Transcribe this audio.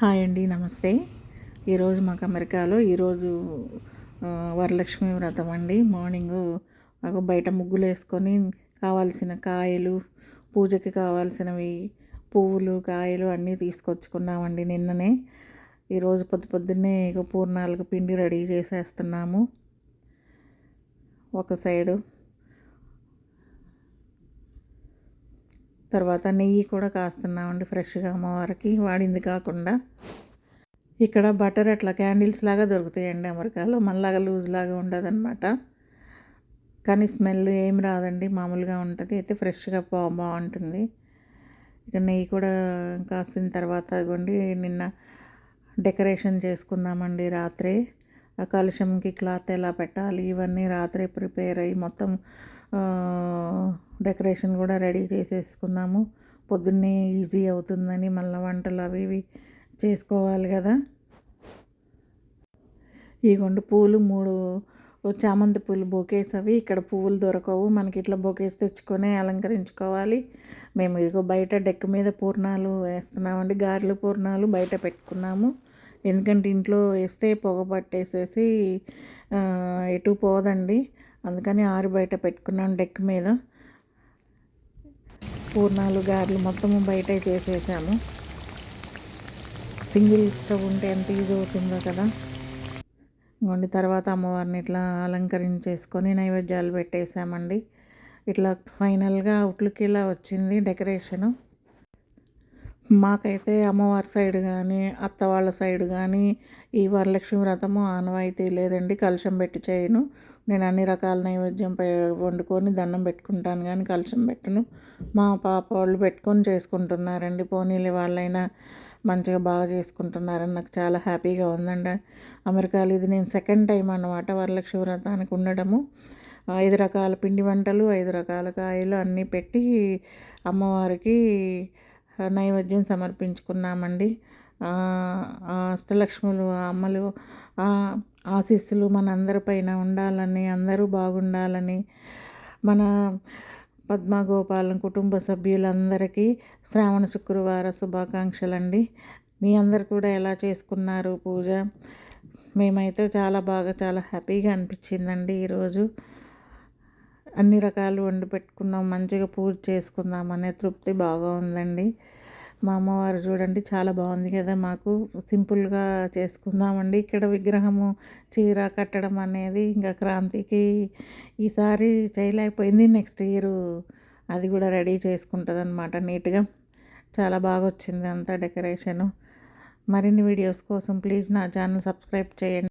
Hi అండి నమస్తే. ఈరోజు మాకు అమెరికాలో ఈరోజు వరలక్ష్మి వ్రతం అండి. మార్నింగ్ మాకు బయట ముగ్గులు వేసుకొని కావాల్సిన కాయలు పూజకి కావాల్సినవి పువ్వులు కాయలు అన్నీ తీసుకొచ్చుకున్నామండి నిన్ననే. ఈరోజు పొద్దు పొద్దున్నే ఇక పూర్ణాలకు పిండి రెడీ చేసేస్తున్నాము. ఒక సైడు తర్వాత నెయ్యి కూడా కాస్తున్నామండి ఫ్రెష్గా అమ్మవారికి వాడింది కాకుండా. ఇక్కడ బటర్ అట్లా క్యాండిల్స్ లాగా దొరుకుతాయండి అమెరికాలో. మళ్ళాగా లూజ్ లాగా ఉండదన్నమాట. కానీ స్మెల్ ఏం రాదండి మామూలుగా ఉంటుంది. అయితే ఫ్రెష్గా బా బాగుంటుంది. ఇక నెయ్యి కూడా కాసిన తర్వాత ఇవ్వండి నిన్న డెకరేషన్ చేసుకున్నామండి రాత్రి. కాలుష్యంకి క్లాత్ ఎలా పెట్టాలి? ఇవన్నీ రాత్రి ప్రిపేర్ అయ్యి మొత్తం డెకరేషన్ కూడా రెడీ చేసేసుకున్నాము పొద్దున్నే ఈజీ అవుతుందని మళ్ళీ వంటలు అవి ఇవి చేసుకోవాలి కదా. ఇగోండి పూలు మూడు చామంతి పూలు బొకేస్ అవి ఇక్కడ పువ్వులు దొరకవు. మనకి ఇట్లా బొకేస్ తెచ్చుకొని అలంకరించుకోవాలి. మేము ఇదిగో బయట డెక్ మీద పూర్ణాలు వేస్తున్నామండి. గారెలు పూర్ణాలు బయట పెట్టుకున్నాము. ఎందుకంటే ఇంట్లో వేస్తే పొగ పట్టేసేసి ఎటు పోదండి. అందుకని ఆరు బయట పెట్టుకున్నాను డెక్ మీద. పూర్ణాలు గారెలు మొత్తము బయట చేసేసాము. సింగిల్ స్టవ్ ఉంటే ఎంత ఈజీ అవుతుందో కదా. ఇంకోండి తర్వాత అమ్మవారిని ఇట్లా అలంకరించేసుకొని నైవేద్యాలు పెట్టేసామండి. ఇట్లా ఫైనల్గా అవుట్లుక్ ఇలా వచ్చింది డెకరేషను. మాకైతే అమ్మవారి సైడ్ కానీ అత్త వాళ్ళ సైడ్ కానీ ఈ వరలక్ష్మి వ్రతము ఆనవాయితీ లేదండి. కలుషం పెట్టి చేయను. నేను అన్ని రకాల నైవేద్యం వండుకొని దండం పెట్టుకుంటాను కానీ కలుషం పెట్టను. మా పాప వాళ్ళు పెట్టుకొని చేసుకుంటున్నారండి. పోనీలు వాళ్ళైనా మంచిగా బాగా చేసుకుంటున్నారని నాకు చాలా హ్యాపీగా ఉందండి. అమెరికాలో ఇది నేను సెకండ్ టైం అన్నమాట వరలక్ష్మి వ్రతానికి ఉండడము. ఐదు రకాల పిండి వంటలు ఐదు రకాల కాయలు అన్నీ పెట్టి అమ్మవారికి నైవేద్యం సమర్పించుకున్నామండి. అష్టలక్ష్ములు అమ్మలు ఆశీస్సులు మనందరిపైన ఉండాలని అందరూ బాగుండాలని మన పద్మగోపాలం కుటుంబ సభ్యులందరికీ శ్రావణ శుక్రవార శుభాకాంక్షలండి. మీ అందరు కూడా ఎలా చేసుకున్నారు పూజ? మేమైతే చాలా బాగా చాలా హ్యాపీగా అనిపించిందండి ఈరోజు. అన్ని రకాలు వండి పెట్టుకున్నాం మంచిగా పూజ చేసుకుందాం అనే తృప్తి బాగా ఉందండి. మా అమ్మవారు చూడండి చాలా బాగుంది కదా మాకు సింపుల్గా చేసుకుందామండి. ఇక్కడ విగ్రహము చీర కట్టడం అనేది ఇంకా క్రాంతికి ఈసారి చేయలేకపోయింది నెక్స్ట్ ఇయర్ అది కూడా రెడీ చేసుకుంటుంది అనమాట నీట్గా. చాలా బాగా వచ్చింది అంతా డెకరేషను. మరిన్ని వీడియోస్ కోసం ప్లీజ్ నా ఛానల్ సబ్స్క్రైబ్ చేయండి.